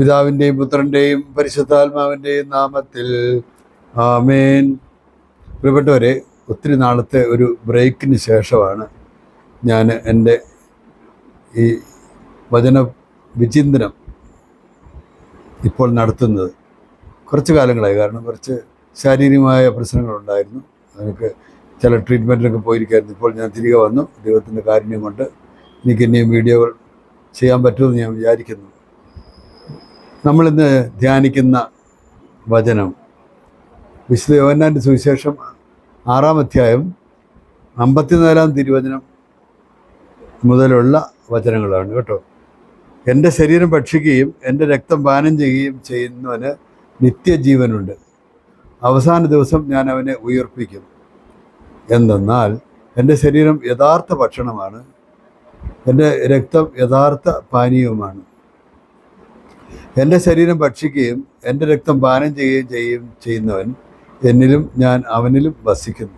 പിതാവിന്റെയും പുത്രന്റെയും പരിശുദ്ധാത്മാവിന്റെയും നാമത്തിൽ. ആമേൻ. പ്രിയപ്പെട്ടവരെ ഒത്തിരി നാളത്തെ ഒരു ബ്രേക്കിന് ശേഷമാണ് ഞാൻ എന്റെ ഈ വചന വിചിന്തനം ഇപ്പോൾ നടത്തുന്നത്. കുറച്ച് കാലങ്ങളായി കാരണം കുറച്ച് ശാരീരികമായ പ്രശ്നങ്ങളുണ്ടായിരുന്നു. എനിക്ക് ചില ട്രീറ്റ്മെന്റിലൊക്കെ പോയിരിക്കായിരുന്നു. ഇപ്പോൾ ഞാൻ തിരികെ വന്നു. ദൈവത്തിന്റെ കാരുണ്യം കൊണ്ട് എനിക്ക് ഇനിയും വീഡിയോകൾ ചെയ്യാൻ പറ്റുമെന്ന് ഞാൻ വിചാരിക്കുന്നു. നമ്മളിന്ന് ധ്യാനിക്കുന്ന വചനം വിശുദ്ധ യോഹന്നാന്റെ സുവിശേഷം ആറാം അധ്യായം അമ്പത്തിനാലാം തിരുവചനം മുതലുള്ള വചനങ്ങളാണ് കേട്ടോ. എന്റെ ശരീരം ഭക്ഷിക്കുകയും എന്റെ രക്തം പാനം ചെയ്യുകയും ചെയ്യുന്നവന് നിത്യജീവനുണ്ട്. അവസാന ദിവസം ഞാൻ അവനെ ഉയർപ്പിക്കും. എന്തെന്നാൽ എന്റെ ശരീരം യഥാർത്ഥ ഭക്ഷണമാണ്. എന്റെ രക്തം യഥാർത്ഥ പാനീയവുമാണ്. എന്റെ ശരീരം ഭക്ഷിക്കുകയും എന്റെ രക്തം പാനം ചെയ്യുകയും ചെയ്യും ചെയ്യുന്നവൻ എന്നിലും ഞാൻ അവനിലും വസിക്കുന്നു.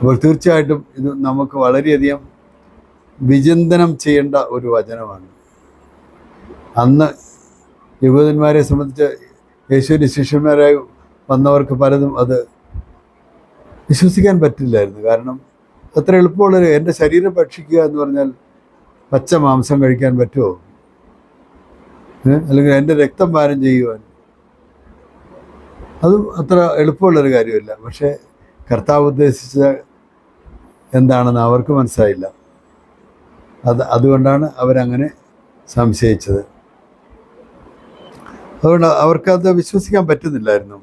അപ്പോൾ തീർച്ചയായിട്ടും ഇത് നമുക്ക് വളരെയധികം വിചിന്തനം ചെയ്യേണ്ട ഒരു വചനമാണ്. അന്ന് യുവതന്മാരെ സംബന്ധിച്ച് യേശുവിന്റെ ശിഷ്യന്മാരായി വന്നവർക്ക് പലതും അത് വിശ്വസിക്കാൻ പറ്റില്ലായിരുന്നു. കാരണം അത്ര എളുപ്പമുള്ളൊരു എന്റെ ശരീരം ഭക്ഷിക്കുക എന്ന് പറഞ്ഞാൽ പച്ച മാംസം കഴിക്കാൻ പറ്റുമോ? അല്ലെങ്കിൽ എന്റെ രക്തം പാനം ചെയ്യുവാൻ. അതും അത്ര എളുപ്പമുള്ളൊരു കാര്യമല്ല. പക്ഷേ കർത്താവ് ഉദ്ദേശിച്ച എന്താണെന്ന് അവർക്ക് മനസ്സിലായില്ല. അത് അതുകൊണ്ടാണ് അവരങ്ങനെ സംശയിച്ചത്. അതുകൊണ്ട് അവർക്കത് വിശ്വസിക്കാൻ പറ്റുന്നില്ലായിരുന്നു.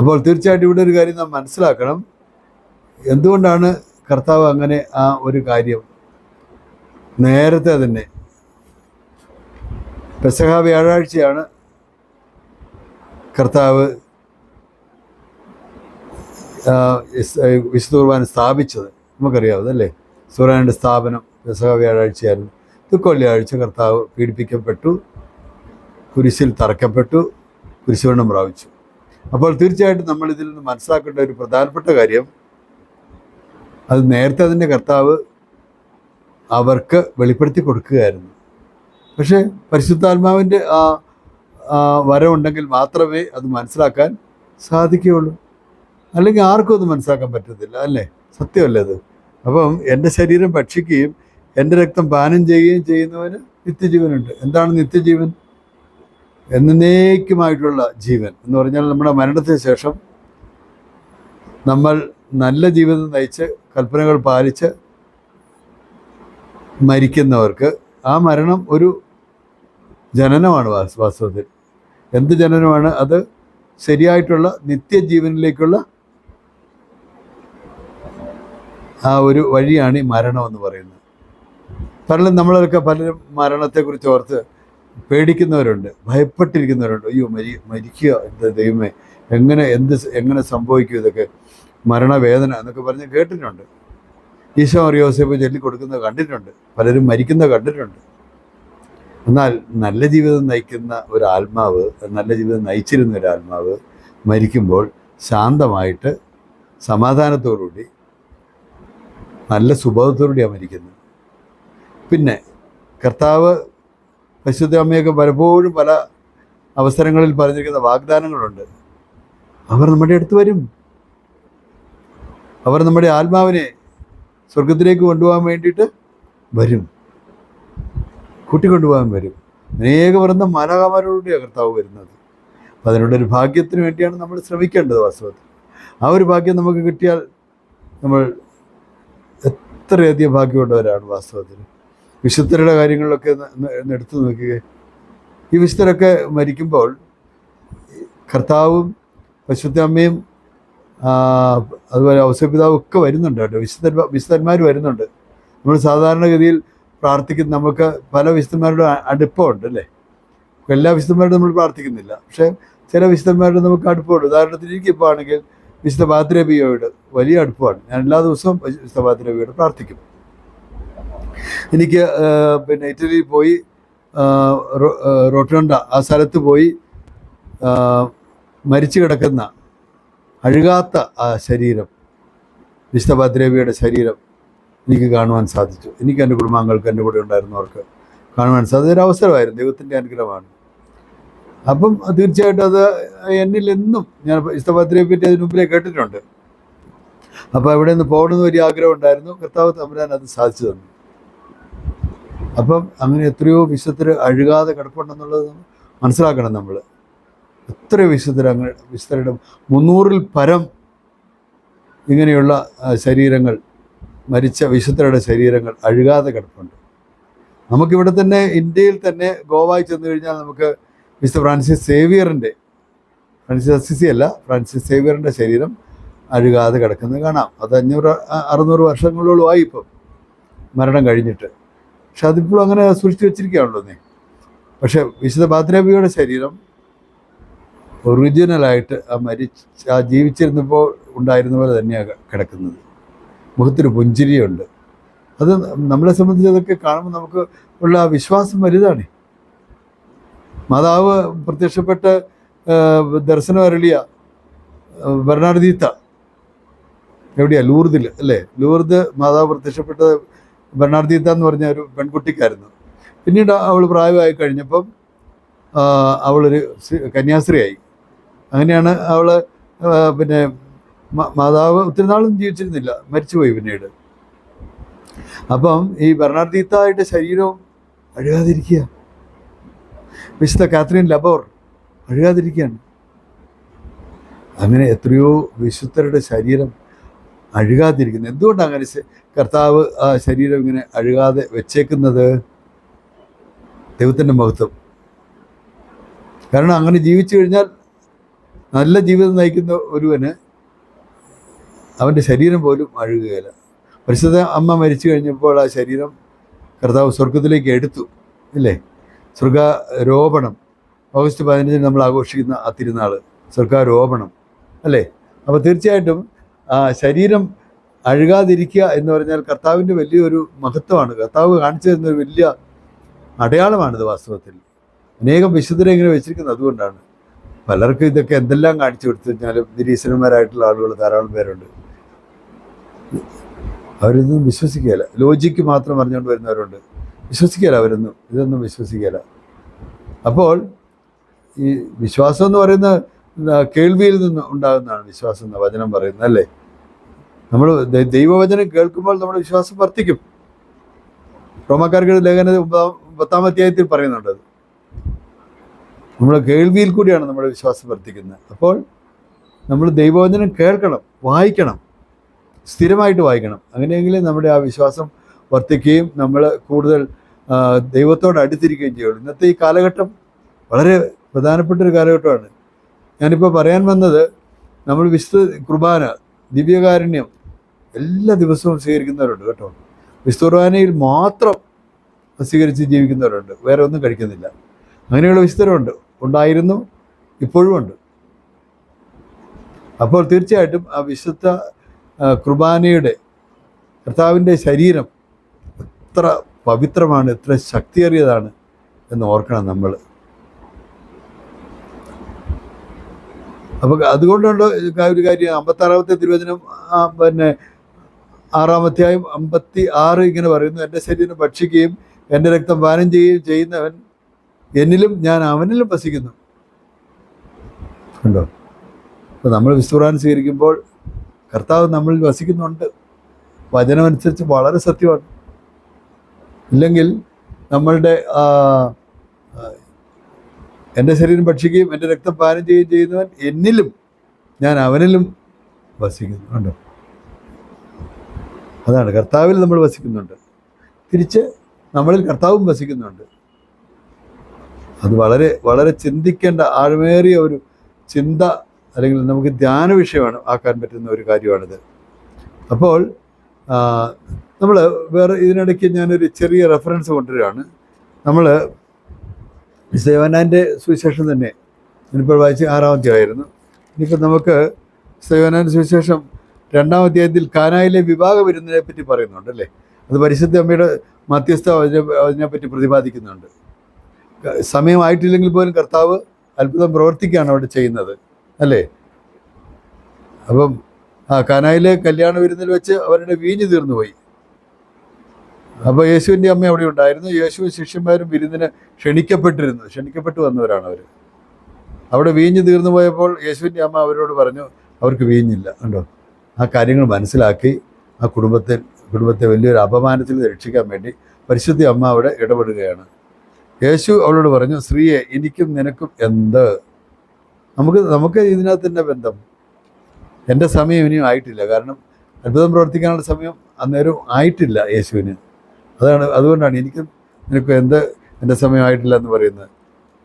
അപ്പോൾ തീർച്ചയായിട്ടും ഇവിടെ ഒരു കാര്യം നാം മനസ്സിലാക്കണം. എന്തുകൊണ്ടാണ് കർത്താവ് അങ്ങനെ ആ ഒരു കാര്യം നേരത്തെ തന്നെ പെസഹ വ്യാഴാഴ്ചയാണ് കർത്താവ് വിശുദ്ധ കുർബാന സ്ഥാപിച്ചത്. നമുക്കറിയാവുന്നല്ലേ സൂര്യാനയുടെ സ്ഥാപനം പെസഹ വ്യാഴാഴ്ചയായിരുന്നു. ദുഃഖവെള്ളിയാഴ്ച കർത്താവ് പീഡിപ്പിക്കപ്പെട്ടു കുരിശിൽ തറക്കപ്പെട്ടു കുരിശുവണ്ണം പ്രാപിച്ചു. അപ്പോൾ തീർച്ചയായിട്ടും നമ്മളിതിൽ നിന്ന് മനസ്സിലാക്കേണ്ട ഒരു പ്രധാനപ്പെട്ട കാര്യം അത് നേരത്തെ അതിന്റെ കർത്താവ് അവർക്ക് വെളിപ്പെടുത്തി കൊടുക്കുകയായിരുന്നു. പക്ഷേ പരിശുദ്ധാത്മാവിന്റെ ആ വരമുണ്ടെങ്കിൽ മാത്രമേ അത് മനസ്സിലാക്കാൻ സാധിക്കുകയുള്ളൂ. അല്ലെങ്കിൽ ആർക്കും അത് മനസ്സിലാക്കാൻ പറ്റത്തില്ല അല്ലേ? സത്യമല്ലേ അത്? അപ്പം എന്റെ ശരീരം ഭക്ഷിക്കുകയും എന്റെ രക്തം പാനം ചെയ്യുകയും ചെയ്യുന്നവന് നിത്യജീവനുണ്ട്. എന്താണ് നിത്യജീവൻ? എന്നേക്കുമായിട്ടുള്ള ജീവൻ എന്ന് പറഞ്ഞാൽ നമ്മുടെ മരണത്തിന് ശേഷം നമ്മൾ നല്ല ജീവിതം നയിച്ച് കൽപ്പനകൾ പാലിച്ച് മരിക്കുന്നവർക്ക് ആ മരണം ഒരു ജനനമാണ് വാസ്- വാസ്തവത്തിൽ. എന്ത് ജനനമാണ്? അത് ശരിയായിട്ടുള്ള നിത്യജീവനിലേക്കുള്ള ആ ഒരു വഴിയാണ് ഈ മരണം എന്ന് പറയുന്നത്. പലരും നമ്മളൊക്കെ പലരും മരണത്തെക്കുറിച്ച് ഓർത്ത് പേടിക്കുന്നവരുണ്ട് ഭയപ്പെട്ടിരിക്കുന്നവരുണ്ട്. അയ്യോ മരി മരിക്കുക എന്താ ദൈവമേ എങ്ങനെ എന്ത് എങ്ങനെ സംഭവിക്കും ഇതൊക്കെ? മരണവേദന എന്നൊക്കെ പറഞ്ഞ് കേട്ടിട്ടുണ്ട്. ഈശോ അറിയോസേപ്പ് ചൊല്ലിക്കൊടുക്കുന്നത് കണ്ടിട്ടുണ്ട്. പലരും മരിക്കുന്നത് കണ്ടിട്ടുണ്ട്. എന്നാൽ നല്ല ജീവിതം നയിക്കുന്ന ഒരു ആത്മാവ് നല്ല ജീവിതം നയിച്ചിരുന്ന ഒരു ആത്മാവ് മരിക്കുമ്പോൾ ശാന്തമായിട്ട് സമാധാനത്തോടുകൂടി നല്ല സുബോധത്തോടുകൂടിയാണ് മരിക്കുന്നത്. പിന്നെ കർത്താവ് പരിശുദ്ധ അമ്മയൊക്കെ പലപ്പോഴും പല അവസരങ്ങളിൽ പറഞ്ഞിരിക്കുന്ന വാഗ്ദാനങ്ങളുണ്ട്. അവർ നമ്മുടെ അടുത്ത് വരും. അവർ നമ്മുടെ ആത്മാവിനെ സ്വർഗത്തിലേക്ക് കൊണ്ടുപോകാൻ വേണ്ടിയിട്ട് വരും. കൂട്ടിക്കൊണ്ടുപോകാൻ വരും. അനേക വൃന്ദം മാലാകാമാരോടുകൂടിയാണ് കർത്താവ് വരുന്നത്. അപ്പം അതിനുള്ളൊരു ഭാഗ്യത്തിന് വേണ്ടിയാണ് നമ്മൾ ശ്രമിക്കേണ്ടത് വാസ്തവത്തിൽ. ആ ഒരു ഭാഗ്യം നമുക്ക് കിട്ടിയാൽ നമ്മൾ എത്രയധികം ഭാഗ്യമുള്ളവരാണ് വാസ്തവത്തിൽ. വിശുദ്ധരുടെ കാര്യങ്ങളിലൊക്കെ എടുത്തു നോക്കുക ഈ വിശുദ്ധരൊക്കെ മരിക്കുമ്പോൾ കർത്താവും പരിശുദ്ധ അമ്മയും അതുപോലെ അവസരപിതാവ് ഒക്കെ വരുന്നുണ്ട് കേട്ടോ. വിശുദ്ധ വിശുദ്ധന്മാർ വരുന്നുണ്ട്. നമ്മൾ സാധാരണഗതിയിൽ പ്രാർത്ഥിക്കുന്ന നമുക്ക് പല വിശുദ്ധന്മാരുടെ അടുപ്പമുണ്ട് അല്ലേ? എല്ലാ വിശുദ്ധന്മാരോടും നമ്മൾ പ്രാർത്ഥിക്കുന്നില്ല. പക്ഷേ ചില വിശുദ്ധന്മാരുടെ നമുക്ക് അടുപ്പമുണ്ട്. ഉദാഹരണത്തിന് എനിക്കിപ്പോൾ ആണെങ്കിൽ വിശുദ്ധ പാത്രബിയോട് വലിയ അടുപ്പമാണ്. ഞാൻ എല്ലാ ദിവസവും വിശുദ്ധ പാത്രബിയോട് പ്രാർത്ഥിക്കും. എനിക്ക് പിന്നെ ഇറ്റലിയിൽ പോയി റോട്ടോണ്ട ആ സ്ഥലത്ത് പോയി മരിച്ചു കിടക്കുന്ന അഴുകാത്ത ആ ശരീരം വിശുദ്ധ ഭദ്രേവിയുടെ ശരീരം എനിക്ക് കാണുവാൻ സാധിച്ചു. എനിക്ക് എന്റെ കുടുംബാംഗങ്ങൾക്ക് എന്റെ കൂടെ ഉണ്ടായിരുന്നവർക്ക് കാണുവാൻ സാധിച്ച. ഒരു അവസരമായിരുന്നു. ദൈവത്തിന്റെ അനുഗ്രഹമാണ്. അപ്പം തീർച്ചയായിട്ടും അത് എന്നിൽ എന്നും ഞാൻ വിശുദ്ധ പറ്റി അതിന് മുമ്പിലേ കേട്ടിട്ടുണ്ട്. അപ്പോൾ അവിടെ നിന്ന് പോകണമെന്ന് വലിയ ആഗ്രഹം ഉണ്ടായിരുന്നു. കർത്താവ് തമ്പുരാൻ അത് സാധിച്ചു തന്നു. അപ്പം അങ്ങനെ എത്രയോ വിശ്വത്തിൽ അഴുകാതെ കിടപ്പുണ്ടെന്നുള്ളത് മനസ്സിലാക്കണം നമ്മൾ എത്രയോ വിശുദ്ധരങ്ങൾ വിശുദ്ധരുടെ മുന്നൂറിൽ പരം ഇങ്ങനെയുള്ള ശരീരങ്ങൾ മരിച്ച വിശുദ്ധരുടെ ശരീരങ്ങൾ അഴുകാതെ കിടപ്പുണ്ട്. നമുക്കിവിടെ തന്നെ ഇന്ത്യയിൽ തന്നെ ഗോവായി ചെന്ന് കഴിഞ്ഞാൽ നമുക്ക് മിസ്റ്റർ ഫ്രാൻസിസ് സേവിയറിന്റെ ഫ്രാൻസിസ് അസിസി അല്ല ഫ്രാൻസിസ് സേവിയറിന്റെ ശരീരം അഴുകാതെ കിടക്കുന്നത് കാണാം. അത് അഞ്ഞൂറ് അറുന്നൂറ് വർഷങ്ങളോളം ആയി ഇപ്പം. മരണം കഴിഞ്ഞിട്ട്. പക്ഷെ അതിപ്പോഴും അങ്ങനെ സൂക്ഷിച്ചു വെച്ചിരിക്കുകയാണല്ലോ നീ. പക്ഷെ വിശുദ്ധ ബാദ്രബിയുടെ ശരീരം ഒറിജിനലായിട്ട് ആ മരിച്ച ആ ജീവിച്ചിരുന്നപ്പോൾ ഉണ്ടായിരുന്ന പോലെ തന്നെയാണ് കിടക്കുന്നത്. മുഖത്തൊരു പുഞ്ചിരിയുണ്ട്. അത് നമ്മളെ സംബന്ധിച്ച് അതൊക്കെ കാണുമ്പോൾ നമുക്ക് ഉള്ള ആ വിശ്വാസം വലുതാണ് മാതാവ് പ്രത്യക്ഷപ്പെട്ട് ദർശനം അരളിയ ഭരണാർദീത്ത എവിടെയാ? ലൂർദിൽ അല്ലേ? ലൂർദ് മാതാവ് പ്രത്യക്ഷപ്പെട്ട ഭരണാർദീത്ത എന്ന് പറഞ്ഞ ഒരു പെൺകുട്ടിക്കായിരുന്നു. പിന്നീട് അവൾ പ്രായമായി കഴിഞ്ഞപ്പം അവളൊരു കന്യാസ്ത്രീയായി. അങ്ങനെയാണ് അവൾ പിന്നെ മാതാവ് ഒത്തിരി നാളും ജീവിച്ചിരുന്നില്ല മരിച്ചുപോയി പിന്നീട്. അപ്പം ഈ ഭരണാർത്ഥിത്തായിട്ട് ശരീരവും അഴുകാതിരിക്കുക. വിശുദ്ധ കാത്രീൻ ലബോർ അഴുകാതിരിക്കുകയാണ്. അങ്ങനെ എത്രയോ വിശുദ്ധരുടെ ശരീരം അഴുകാതിരിക്കുന്നത് എന്തുകൊണ്ടാണ് അങ്ങനെ കർത്താവ് ആ ശരീരം ഇങ്ങനെ അഴുകാതെ വെച്ചേക്കുന്നത്? ദൈവത്തിന്റെ മഹത്വം. കാരണം അങ്ങനെ ജീവിച്ചു കഴിഞ്ഞാൽ നല്ല ജീവിതം നയിക്കുന്ന ഒരുവന് അവന്റെ ശരീരം പോലും അഴുകുകയില്ല. പരിശുദ്ധ അമ്മ മരിച്ചു കഴിഞ്ഞപ്പോൾ ആ ശരീരം കർത്താവ് സ്വർഗത്തിലേക്ക് എടുത്തു ഇല്ലേ സ്വർഗാരോപണം ഓഗസ്റ്റ് പതിനഞ്ചിന് നമ്മൾ ആഘോഷിക്കുന്ന ആ തിരുനാൾ സ്വർഗാരോപണം അല്ലേ? അപ്പോൾ തീർച്ചയായിട്ടും ആ ശരീരം അഴുകാതിരിക്കുക എന്ന് പറഞ്ഞാൽ കർത്താവിന്റെ വലിയൊരു മഹത്വമാണ്. കർത്താവ് കാണിച്ചു തരുന്ന ഒരു വലിയ അടയാളമാണിത് വാസ്തവത്തിൽ. അനേകം വിശുദ്ധരെ ഇങ്ങനെ വെച്ചിരിക്കുന്നത് അതുകൊണ്ടാണ്. പലർക്കും ഇതൊക്കെ എന്തെല്ലാം കാണിച്ചു കൊടുത്തു കഴിഞ്ഞാലും നിരീശ്വരന്മാരായിട്ടുള്ള ആളുകൾ ധാരാളം പേരുണ്ട്. അവരൊന്നും വിശ്വസിക്കുകയില്ല. ലോജിക്ക് മാത്രം അറിഞ്ഞുകൊണ്ട് വരുന്നവരുണ്ട്. വിശ്വസിക്കുകയില്ല അവരൊന്നും. ഇതൊന്നും വിശ്വസിക്കുകയില്ല. അപ്പോൾ ഈ വിശ്വാസം എന്ന് പറയുന്ന കേൾവിയിൽ നിന്ന് ഉണ്ടാകുന്നതാണ് വിശ്വാസം എന്ന വചനം പറയുന്നത് അല്ലേ? നമ്മൾ ദൈവവചനം കേൾക്കുമ്പോൾ നമ്മുടെ വിശ്വാസം വർദ്ധിക്കും. റോമാക്കാർക്ക് ലേഖന പത്താം അധ്യായത്തിൽ പറയുന്നുണ്ട് അത് നമ്മുടെ കേൾവിയിൽ കൂടിയാണ് നമ്മുടെ വിശ്വാസം വർദ്ധിക്കുന്നത്. അപ്പോൾ നമ്മൾ ദൈവവചനം കേൾക്കണം വായിക്കണം സ്ഥിരമായിട്ട് വായിക്കണം. അങ്ങനെയെങ്കിലേ നമ്മുടെ ആ വിശ്വാസം വർദ്ധിക്കുകയും നമ്മൾ കൂടുതൽ ദൈവത്തോട് അടുത്തിരിക്കുകയും ചെയ്യുള്ളൂ. ഇന്നത്തെ ഈ കാലഘട്ടം വളരെ പ്രധാനപ്പെട്ട ഒരു കാലഘട്ടമാണ്. ഞാനിപ്പോൾ പറയാൻ വന്നത് നമ്മൾ വിശുദ്ധ കുർബാന ദിവ്യകാരുണ്യം എല്ലാ ദിവസവും സ്വീകരിക്കുന്നവരുണ്ട് കേട്ടോ. വിശുദ്ധ കുർബാനയിൽ മാത്രം സ്വീകരിച്ച് ജീവിക്കുന്നവരുണ്ട്. വേറെ ഒന്നും കഴിക്കുന്നില്ല. അങ്ങനെയുള്ള വിശുദ്ധരുണ്ട്. ഉണ്ടായിരുന്നു ഇപ്പോഴും ഉണ്ട്. അപ്പോൾ തീർച്ചയായിട്ടും ആ വിശുദ്ധ കുർബാനയുടെ കർത്താവിന്റെ ശരീരം എത്ര പവിത്രമാണ് എത്ര ശക്തിയേറിയതാണ് എന്ന് ഓർക്കണം നമ്മൾ. അപ്പോൾ അതുകൊണ്ടുള്ള ഒരു കാര്യം അമ്പത്താറാമത്തെ തിരുവചനം പിന്നെ ആറാമത്തെയായും അമ്പത്തി ആറ് ഇങ്ങനെ പറയുന്നു എന്റെ ശരീരം ഭക്ഷിക്കുകയും എന്റെ രക്തം പാനം ചെയ്യുകയും ചെയ്യുന്നവൻ എന്നിലും ഞാൻ അവനിലും വസിക്കുന്നു. കണ്ടോ? അപ്പോൾ നമ്മൾ വിസ്തുറാൻ സ്വീകരിക്കുമ്പോൾ കർത്താവ് നമ്മളിൽ വസിക്കുന്നുണ്ട്. വചനമനുസരിച്ച് വളരെ സത്യമാണ്. ഇല്ലെങ്കിൽ നമ്മളുടെ എന്റെ ശരീരം ഭക്ഷിക്കുകയും എന്റെ രക്തം പാനം ചെയ്യുകയും ചെയ്യുന്നവൻ എന്നിലും ഞാൻ അവനിലും വസിക്കുന്നു. കണ്ടോ? അതാണ്. കർത്താവിൽ നമ്മൾ വസിക്കുന്നുണ്ട്. തിരിച്ച് നമ്മളിൽ കർത്താവും വസിക്കുന്നുണ്ട്. അത് വളരെ വളരെ ചിന്തിക്കേണ്ട ആഴമേറിയ ഒരു ചിന്ത അല്ലെങ്കിൽ നമുക്ക് ധ്യാന വിഷയമാണ് ആക്കാൻ പറ്റുന്ന ഒരു കാര്യമാണിത്. അപ്പോൾ നമ്മൾ വേറെ ഇതിനിടയ്ക്ക് ഞാനൊരു ചെറിയ റെഫറൻസ് കൊണ്ടുവരികയാണ്. നമ്മൾ സേവനാന്റെ സുവിശേഷം തന്നെ ഞാനിപ്പോൾ വായിച്ച് ആറാം അധ്യായമായിരുന്നു. ഇനിയിപ്പോൾ നമുക്ക് സേവനാന്റെ സുവിശേഷം രണ്ടാം അധ്യായത്തിൽ കാനായിലെ വിവാഹ വിരുന്നിനെ പറ്റി പറയുന്നുണ്ട് അല്ലേ? അത് പരിശുദ്ധ അമ്മയുടെ മധ്യസ്ഥ അതിനെ അതിനെപ്പറ്റി പ്രതിപാദിക്കുന്നുണ്ട്. സമയമായിട്ടില്ലെങ്കിൽ പോലും കർത്താവ് അത്ഭുതം പ്രവർത്തിക്കുകയാണ് അവിടെ ചെയ്യുന്നത് അല്ലേ? അപ്പം ആ കാനായിലെ കല്യാണ വിരുന്നിൽ വെച്ച് അവരുടെ വീഞ്ഞു തീർന്നു പോയി അപ്പോൾ യേശുവിന്റെ അമ്മ അവിടെ ഉണ്ടായിരുന്നു. യേശു ശിഷ്യന്മാരും വിരുന്നിന് ക്ഷണിക്കപ്പെട്ടിരുന്നു. ക്ഷണിക്കപ്പെട്ടു വന്നവരാണ് അവർ. അവിടെ വീഞ്ഞ് തീർന്നു പോയപ്പോൾ യേശുവിന്റെ അമ്മ അവരോട് പറഞ്ഞു അവർക്ക് വീഞ്ഞില്ല. കണ്ടോ? ആ കാര്യങ്ങൾ മനസ്സിലാക്കി. ആ കുടുംബത്തിൽ കുടുംബത്തെ വലിയൊരു അപമാനത്തിൽ രക്ഷിക്കാൻ വേണ്ടി പരിശുദ്ധി അമ്മ അവിടെ ഇടപെടുകയാണ്. യേശു അവളോട് പറഞ്ഞു സ്ത്രീയെ എനിക്കും നിനക്കും എന്ത്? നമുക്ക് നമുക്ക് ഇതിനകത്ത് തന്നെ ബന്ധം. എന്റെ സമയം ഇനിയും ആയിട്ടില്ല. കാരണം അത്ഭുതം പ്രവർത്തിക്കാനുള്ള സമയം അന്നേരം ആയിട്ടില്ല യേശുവിന്. അതാണ് അതുകൊണ്ടാണ് എനിക്കും നിനക്കും എന്ത് എന്റെ സമയമായിട്ടില്ല എന്ന് പറയുന്നത്.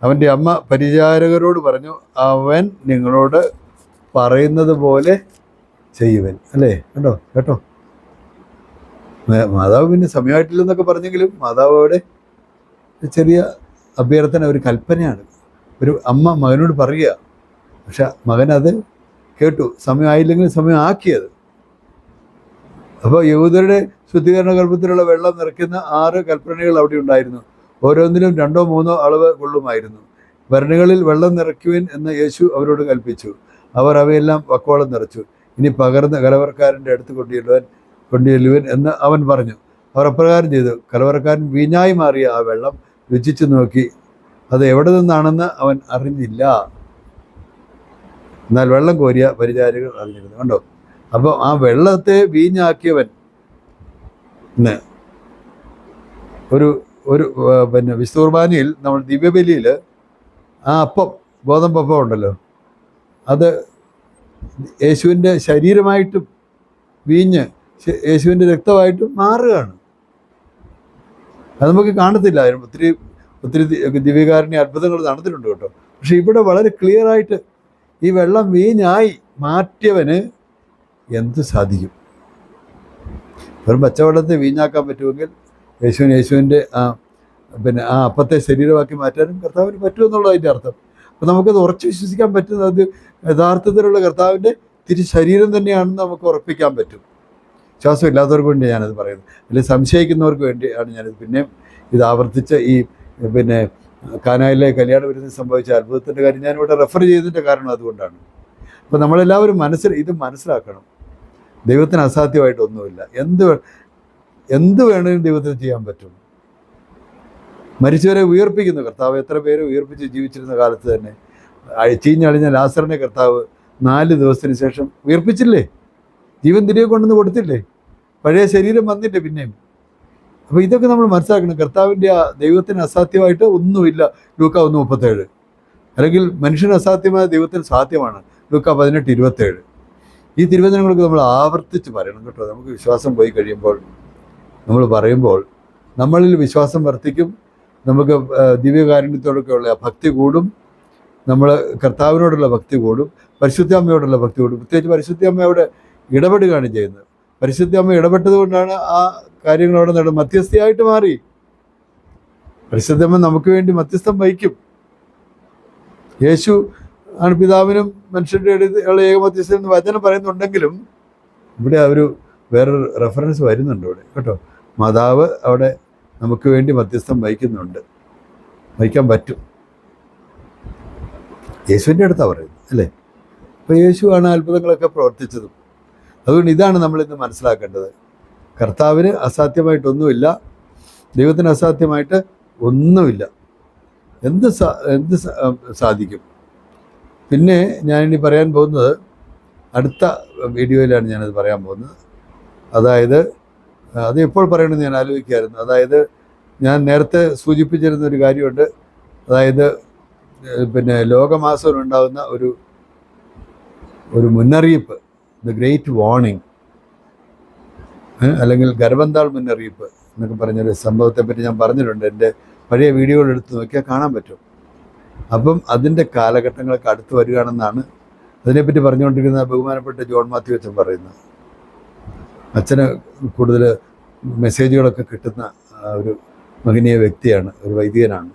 അവന്റെ അമ്മ പരിചാരകരോട് പറഞ്ഞു അവൻ നിങ്ങളോട് പറയുന്നത് പോലെ ചെയ്യുവൻ. അല്ലേ? കേട്ടോ കേട്ടോ? മാതാവ് പിന്നെ സമയമായിട്ടില്ലെന്നൊക്കെ പറഞ്ഞെങ്കിലും മാതാവ് അവിടെ ചെറിയ അഭ്യർത്ഥന ഒരു കൽപ്പനയാണ്. ഒരു അമ്മ മകനോട് പറയുക പക്ഷെ മകനത് കേട്ടു സമയമായില്ലെങ്കിൽ സമയം ആക്കിയത് അപ്പോൾ യഹൂദരുടെ ശുദ്ധീകരണ കൽപ്പത്തിലുള്ള വെള്ളം നിറയ്ക്കുന്ന ആറ് കൽപ്പനകൾ അവിടെ ഉണ്ടായിരുന്നു. ഓരോന്നിലും രണ്ടോ മൂന്നോ അളവ് കൊള്ളുമായിരുന്നു. ഭരണികളിൽ വെള്ളം നിറയ്ക്കുവിൻ എന്ന് യേശു അവരോട് കൽപ്പിച്ചു. അവർ അവയെല്ലാം വക്കോളം നിറച്ചു. ഇനി പകർന്ന് കലവർക്കാരന്റെ അടുത്ത് കൊണ്ടുചെല്ലുവാൻ കൊണ്ടുചെല്ലുവൻ എന്ന് അവൻ പറഞ്ഞു. അവർ അപ്രകാരം ചെയ്തു. കലവറക്കാരൻ വീഞ്ഞായി മാറിയ ആ വെള്ളം രുചിച്ചു നോക്കി അത് എവിടെ നിന്നാണെന്ന് അവൻ അറിഞ്ഞില്ല. എന്നാൽ വെള്ളം കോരിയ പരിചാരികൾ അറിഞ്ഞിരുന്നു. കണ്ടോ? അപ്പോൾ ആ വെള്ളത്തെ വീഞ്ഞാക്കിയവൻ ഒരു ഒരു പിന്നെ വിസ്തുർബാനിയിൽ നമ്മൾ ദിവ്യബലിയിൽ ആ അപ്പം ഗോതമ്പപ്പം ഉണ്ടല്ലോ. അത് യേശുവിന്റെ ശരീരമായിട്ടും വീഞ്ഞ് യേശുവിന്റെ രക്തമായിട്ടും മാറുകയാണ്. അത് നമുക്ക് കാണത്തില്ല. ഒത്തിരി ഒത്തിരി ദിവ്യകാരുണ്യ അത്ഭുതങ്ങൾ നടന്നിട്ടുണ്ട് കേട്ടോ. പക്ഷെ ഇവിടെ വളരെ ക്ലിയർ ആയിട്ട് ഈ വെള്ളം വീഞ്ഞായി മാറ്റിയവന് എന്ത് സാധിക്കും? വെറും പച്ചവെള്ളത്തെ വീഞ്ഞാക്കാൻ പറ്റുമെങ്കിൽ യേശുവിന് യേശുവിന്റെ ആ പിന്നെ ആ അപ്പത്തെ ശരീരമാക്കി മാറ്റാനും കർത്താവിന് പറ്റുമെന്നുള്ളത് അതിന്റെ അർത്ഥം. അപ്പം നമുക്കത് ഉറച്ചു വിശ്വസിക്കാൻ പറ്റുന്നത് യഥാർത്ഥത്തിലുള്ള കർത്താവിന്റെ തിരി ശരീരം തന്നെയാണെന്ന് നമുക്ക് ഉറപ്പിക്കാൻ പറ്റും. വിശ്വാസം ഇല്ലാത്തവർക്ക് വേണ്ടി ഞാനത് പറയുന്നത്. അല്ലെങ്കിൽ സംശയിക്കുന്നവർക്ക് വേണ്ടിയാണ് ഞാനിത്. പിന്നെയും ഇത് ആവർത്തിച്ച് ഈ പിന്നെ കാനായിലെ കല്യാണ വിരുന്നിൽ സംഭവിച്ച അത്ഭുതത്തിന്റെ കാര്യം ഞാനിവിടെ റെഫർ ചെയ്തതിന്റെ കാരണം അതുകൊണ്ടാണ്. അപ്പോൾ നമ്മളെല്ലാവരും മനസ്സിൽ ഇത് മനസ്സിലാക്കണം. ദൈവത്തിന് അസാധ്യമായിട്ടൊന്നുമില്ല എന്ത് എന്ത് വേണമെങ്കിലും ദൈവത്തിന് ചെയ്യാൻ പറ്റും. മരിച്ചവരെ ഉയർപ്പിക്കുന്നു. കർത്താവ് എത്ര പേരെ ഉയർപ്പിച്ച് ജീവിച്ചിരുന്ന കാലത്ത് തന്നെ ചീഞ്ഞളിഞ്ഞ ലാസറിനെ കർത്താവ് നാല് ദിവസത്തിന് ശേഷം ഉയർപ്പിച്ചില്ലേ? ജീവൻ തിരികെ കൊണ്ടുവന്ന് കൊടുത്തില്ലേ? പഴയ ശരീരം വന്നില്ലേ പിന്നെയും? അപ്പോൾ ഇതൊക്കെ നമ്മൾ മനസ്സിലാക്കണം. കർത്താവിന്റെ ആ ദൈവത്തിന് അസാധ്യമായിട്ട് ഒന്നുമില്ല ലൂക്ക ഒന്ന് മുപ്പത്തേഴ്. അല്ലെങ്കിൽ മനുഷ്യന് അസാധ്യമായ ദൈവത്തിന് സാധ്യമാണ് ലൂക്ക പതിനെട്ട് ഇരുപത്തേഴ്. ഈ തിരുവചനങ്ങളൊക്കെ നമ്മൾ ആവർത്തിച്ച് പറയണം കേട്ടോ. നമുക്ക് വിശ്വാസം പോയി കഴിയുമ്പോൾ നമ്മൾ പറയുമ്പോൾ നമ്മളിൽ വിശ്വാസം വർദ്ധിക്കും. നമുക്ക് ദിവ്യകാരുണ്യത്തോടൊക്കെയുള്ള ഭക്തി കൂടും. നമ്മൾ കർത്താവിനോടുള്ള ഭക്തി കൂടും. പരിശുദ്ധ അമ്മയോടുള്ള ഭക്തി കൂടും. പ്രത്യേകിച്ച് പരിശുദ്ധ അമ്മയോട് ഇടപെടുകയാണ് ചെയ്യുന്നത്. പരിശുദ്ധ അമ്മ ഇടപെട്ടത് കൊണ്ടാണ് ആ കാര്യങ്ങളോട് നട മധ്യസ്ഥയായിട്ട് മാറി. പരിശുദ്ധ അമ്മ നമുക്ക് വേണ്ടി മധ്യസ്ഥം വഹിക്കും. യേശു ആണ് പിതാവിനും മനുഷ്യരുടെ ഇടയിലുള്ള ഏക മധ്യസ്ഥൻ വചനം പറയുന്നുണ്ടെങ്കിലും ഇവിടെ ഒരു വേറൊരു റെഫറൻസ് വരുന്നുണ്ട് ഇവിടെ. കേട്ടോ? മാതാവ് അവിടെ നമുക്ക് വേണ്ടി മധ്യസ്ഥം വഹിക്കുന്നുണ്ട്. വഹിക്കാൻ പറ്റും. യേശുവിന്റെ അടുത്താണ് പറയുന്നത് അല്ലേ? അപ്പോൾ യേശുവാണ് അത്ഭുതങ്ങളൊക്കെ പ്രവർത്തിച്ചതും. അതുകൊണ്ട് ഇതാണ് നമ്മളിന്ന് മനസ്സിലാക്കേണ്ടത്. കർത്താവിന് അസാധ്യമായിട്ടൊന്നുമില്ല. ദൈവത്തിന് അസാധ്യമായിട്ട് ഒന്നുമില്ല. എന്ത് സാ എന്ത് സാധിക്കും? പിന്നെ ഞാനിനി പറയാൻ പോകുന്നത് അടുത്ത വീഡിയോയിലാണ് ഞാനത് പറയാൻ പോകുന്നത്. അതായത് അത് എപ്പോൾ പറയണമെന്ന് ഞാൻ ആലോചിക്കുകയായിരുന്നു. അതായത് ഞാൻ നേരത്തെ സൂചിപ്പിച്ചിരുന്ന ഒരു കാര്യമുണ്ട്. അതായത് പിന്നെ ലോകമാസം ഉണ്ടാകുന്ന ഒരു ഒരു മുന്നറിയിപ്പ്. ദ ഗ്രേറ്റ് വാർണിംഗ് അല്ലെങ്കിൽ ഗർഭന്താൾ മുന്നറിയിപ്പ് എന്നൊക്കെ പറഞ്ഞൊരു സംഭവത്തെപ്പറ്റി ഞാൻ പറഞ്ഞിട്ടുണ്ട്. എന്റെ പഴയ വീഡിയോകൾ എടുത്ത് നോക്കിയാൽ കാണാൻ പറ്റും. അപ്പം അതിന്റെ കാലഘട്ടങ്ങളൊക്കെ അടുത്ത് വരികയാണെന്നാണ് അതിനെപ്പറ്റി പറഞ്ഞുകൊണ്ടിരിക്കുന്ന ബഹുമാനപ്പെട്ട ജോൺ മാത്യു അച്ഛൻ പറയുന്നത്. അച്ഛന് കൂടുതൽ മെസ്സേജുകളൊക്കെ കിട്ടുന്ന ഒരു മഹനീയ വ്യക്തിയാണ് ഒരു വൈദികനാണ്.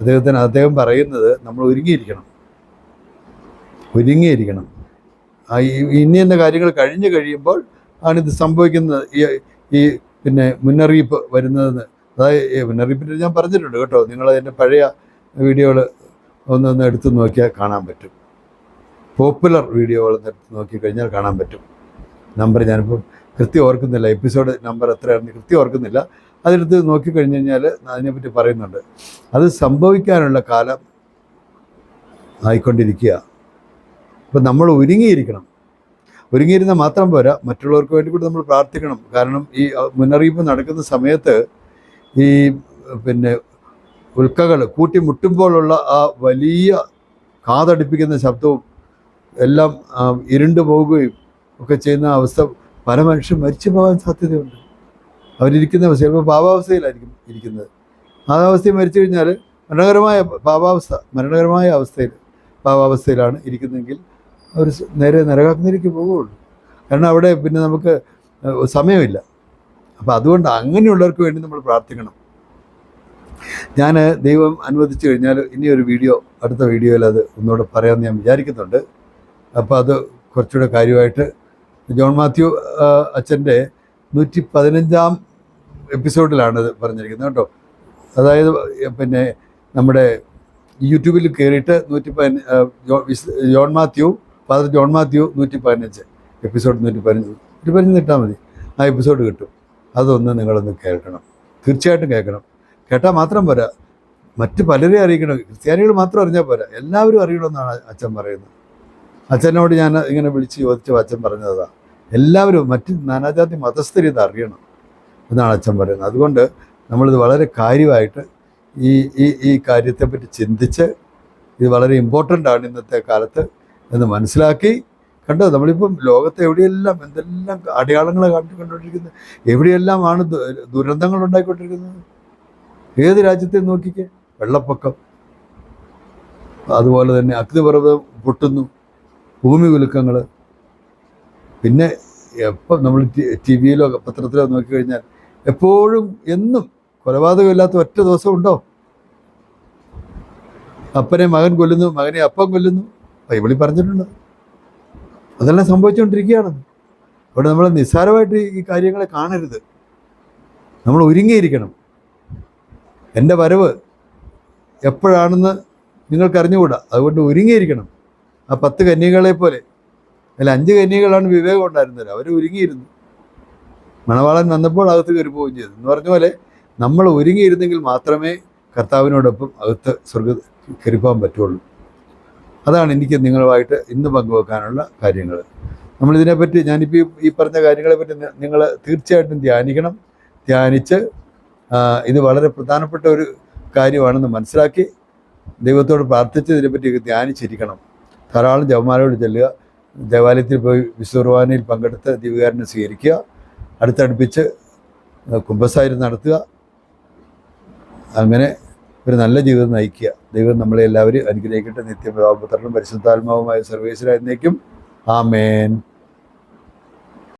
അദ്ദേഹത്തിന് അദ്ദേഹം പറയുന്നത് നമ്മൾ ഒരുങ്ങിയിരിക്കണം. ഒരുങ്ങിയിരിക്കണം. ഇനി എന്ന കാര്യങ്ങൾ കഴിഞ്ഞു കഴിയുമ്പോൾ ആണിത് സംഭവിക്കുന്നത്. ഈ ഈ പിന്നെ മുന്നറിയിപ്പ് വരുന്നതെന്ന്. അതായത് ഈ മുന്നറിയിപ്പിന്റെ ഞാൻ പറഞ്ഞിട്ടുണ്ട് കേട്ടോ. നിങ്ങൾ അതിന്റെ പഴയ വീഡിയോകൾ ഒന്നൊന്ന് എടുത്ത് നോക്കിയാൽ കാണാൻ പറ്റും. പോപ്പുലർ വീഡിയോകൾ എടുത്ത് നോക്കിക്കഴിഞ്ഞാൽ കാണാൻ പറ്റും. നമ്പർ ഞാനിപ്പോൾ കൃത്യം ഓർക്കുന്നില്ല. എപ്പിസോഡ് നമ്പർ എത്രയാണെന്ന് കൃത്യം ഓർക്കുന്നില്ല. അതെടുത്ത് നോക്കിക്കഴിഞ്ഞ് കഴിഞ്ഞാൽ അതിനെപ്പറ്റി പറയുന്നുണ്ട്. അത് സംഭവിക്കാനുള്ള കാലം ആയിക്കൊണ്ടിരിക്കുക അപ്പം നമ്മൾ ഒരുങ്ങിയിരിക്കണം. ഒരുങ്ങിയിരുന്നാൽ മാത്രം പോരാ മറ്റുള്ളവർക്ക് വേണ്ടി കൂടി നമ്മൾ പ്രാർത്ഥിക്കണം. കാരണം ഈ മുന്നറിയിപ്പ് നടക്കുന്ന സമയത്ത് ഈ പിന്നെ ഉൽക്കകൾ കൂട്ടിമുട്ടുമ്പോഴുള്ള ആ വലിയ കാതടിപ്പിക്കുന്ന ശബ്ദവും എല്ലാം ഇരുണ്ടു പോവുകയും ഒക്കെ ചെയ്യുന്ന അവസ്ഥ പല മനുഷ്യരും മരിച്ചു പോകാൻ സാധ്യതയുണ്ട്. അവരിരിക്കുന്ന അവസ്ഥ ചിലപ്പോൾ പാപാവസ്ഥയിലായിരിക്കും ഇരിക്കുന്നത്. ആ അവസ്ഥയിൽ മരിച്ചു കഴിഞ്ഞാൽ മരണകരമായ പാപാവസ്ഥ മരണകരമായ അവസ്ഥയിൽ പാപാവസ്ഥയിലാണ് ഇരിക്കുന്നതെങ്കിൽ അവർ നേരെ നരകാഗ്നിയിലേക്ക് പോവുകയുള്ളൂ കാരണം അവിടെ പിന്നെ നമുക്ക് സമയമില്ല. അപ്പം അതുകൊണ്ട് അങ്ങനെയുള്ളവർക്ക് വേണ്ടി നമ്മൾ പ്രാർത്ഥിക്കണം. ഞാൻ ദൈവം അനുവദിച്ചു കഴിഞ്ഞാൽ ഇനി ഒരു വീഡിയോ അടുത്ത വീഡിയോയിൽ അത് ഒന്നുകൂടെ പറയാമെന്ന് ഞാൻ വിചാരിക്കുന്നുണ്ട്. അപ്പോൾ അത് കുറച്ചുകൂടെ കാര്യമായിട്ട് ജോൺ മാത്യു അച്ഛന്റെ നൂറ്റി പതിനഞ്ചാം എപ്പിസോഡിലാണ് പറഞ്ഞിരിക്കുന്നത് കേട്ടോ. അതായത് പിന്നെ നമ്മുടെ യൂട്യൂബിൽ കയറിയിട്ട് നൂറ്റി പതിന John Mathew father John Mathew നൂറ്റി പതിനഞ്ച് എപ്പിസോഡ് നൂറ്റി പതിനഞ്ച് നൂറ്റി പതിനഞ്ച് ഇട്ടാൽ മതി. ആ എപ്പിസോഡ് കിട്ടും. അതൊന്ന് നിങ്ങളൊന്ന് കേൾക്കണം. തീർച്ചയായിട്ടും കേൾക്കണം. കേട്ടാൽ മാത്രം പോരാ. മറ്റ് പലരെയും അറിയിക്കണം. ക്രിസ്ത്യാനികൾ മാത്രം അറിഞ്ഞാൽ പോരാ. എല്ലാവരും അറിയണമെന്നാണ് അച്ഛൻ പറയുന്നത്. അച്ഛനോട് ഞാൻ ഇങ്ങനെ വിളിച്ച് ചോദിച്ചു അച്ഛൻ പറഞ്ഞതാ. എല്ലാവരും മറ്റ് നാനാജാതി മതസ്ഥര് ഇത് അറിയണം എന്നാണ് അച്ഛൻ പറയുന്നത്. അതുകൊണ്ട് നമ്മളിത് വളരെ കാര്യമായിട്ട് ഈ ഈ ഈ കാര്യത്തെപ്പറ്റി ചിന്തിച്ച് ഇത് വളരെ ഇമ്പോർട്ടന്റ് ആണ് ഇന്നത്തെ കാലത്ത് എന്ന് മനസ്സിലാക്കി കണ്ടോ? നമ്മളിപ്പം ലോകത്തെ എവിടെയെല്ലാം എന്തെല്ലാം അടയാളങ്ങൾ കണ്ടു കണ്ടുകൊണ്ടിരിക്കുന്നത് എവിടെയെല്ലാമാണ് ദുരന്തങ്ങൾ ഉണ്ടായിക്കൊണ്ടിരിക്കുന്നത്? ഏത് രാജ്യത്തെ നോക്കിക്കേ? വെള്ളപ്പൊക്കം. അതുപോലെ തന്നെ അഗ്നിപർവതം പൊട്ടുന്നു ഭൂമി കുലുക്കങ്ങൾ പിന്നെ എപ്പം നമ്മൾ ടി വിയിലോ പത്രത്തിലോ നോക്കിക്കഴിഞ്ഞാൽ എപ്പോഴും എന്നും കൊലപാതകമില്ലാത്ത ഒറ്റ ദിവസം ഉണ്ടോ? അപ്പനെ മകൻ കൊല്ലുന്നു മകനെ അപ്പം കൊല്ലുന്നു. ബൈബിളിൽ പറഞ്ഞിട്ടുണ്ട്. അതെല്ലാം സംഭവിച്ചുകൊണ്ടിരിക്കുകയാണ് അവിടെ നമ്മൾ നിസ്സാരമായിട്ട് ഈ കാര്യങ്ങളെ കാണരുത്. നമ്മൾ ഒരുങ്ങിയിരിക്കണം. എന്റെ വരവ് എപ്പോഴാണെന്ന് നിങ്ങൾക്കറിഞ്ഞുകൂടാ. അതുകൊണ്ട് ഒരുങ്ങിയിരിക്കണം. ആ പത്ത് കന്യകളെ പോലെ. അല്ല അഞ്ച് കന്യകളാണ് വിവേകം ഉണ്ടായിരുന്നത്. അവർ ഒരുങ്ങിയിരുന്നു. മണവാളൻ വന്നപ്പോൾ അകത്ത് കയറി പോവുകയും ചെയ്തു. എന്ന് പറഞ്ഞ പോലെ നമ്മൾ ഒരുങ്ങിയിരുന്നെങ്കിൽ മാത്രമേ കർത്താവിനോടൊപ്പം അകത്ത് സ്വർഗ കയറിപ്പോകാൻ പറ്റുള്ളൂ. അതാണ് എനിക്ക് നിങ്ങളുമായിട്ട് ഇന്ന് പങ്കുവെക്കാനുള്ള കാര്യങ്ങൾ. നമ്മളിതിനെപ്പറ്റി ഞാനിപ്പോൾ ഈ- പറഞ്ഞ കാര്യങ്ങളെപ്പറ്റി നിങ്ങൾ തീർച്ചയായിട്ടും ധ്യാനിക്കണം. ധ്യാനിച്ച് ഇത് വളരെ പ്രധാനപ്പെട്ട ഒരു കാര്യമാണെന്ന് മനസ്സിലാക്കി ദൈവത്തോട് പ്രാർത്ഥിച്ച് ഇതിനെപ്പറ്റി ധ്യാനിച്ചിരിക്കണം. ധാരാളം ജവമാരോട് ചെല്ലുക. ദേവാലയത്തിൽ പോയി വിശ്വകുർബാനയിൽ പങ്കെടുത്ത് ദീപകാരനെ സ്വീകരിക്കുക. അടുത്തടുപ്പിച്ച് കുംഭസാരി നടത്തുക. അങ്ങനെ ഒരു നല്ല ജീവിതം നയിക്കുക. ദൈവം നമ്മളെ എല്ലാവരും അനുഗ്രഹിക്കട്ടെ. നിത്യം നിത്യപിതാപുത്രനും പരിശുദ്ധാത്മാവുമായ സർവേശ്വര എന്നേക്കും. ആമേൻ.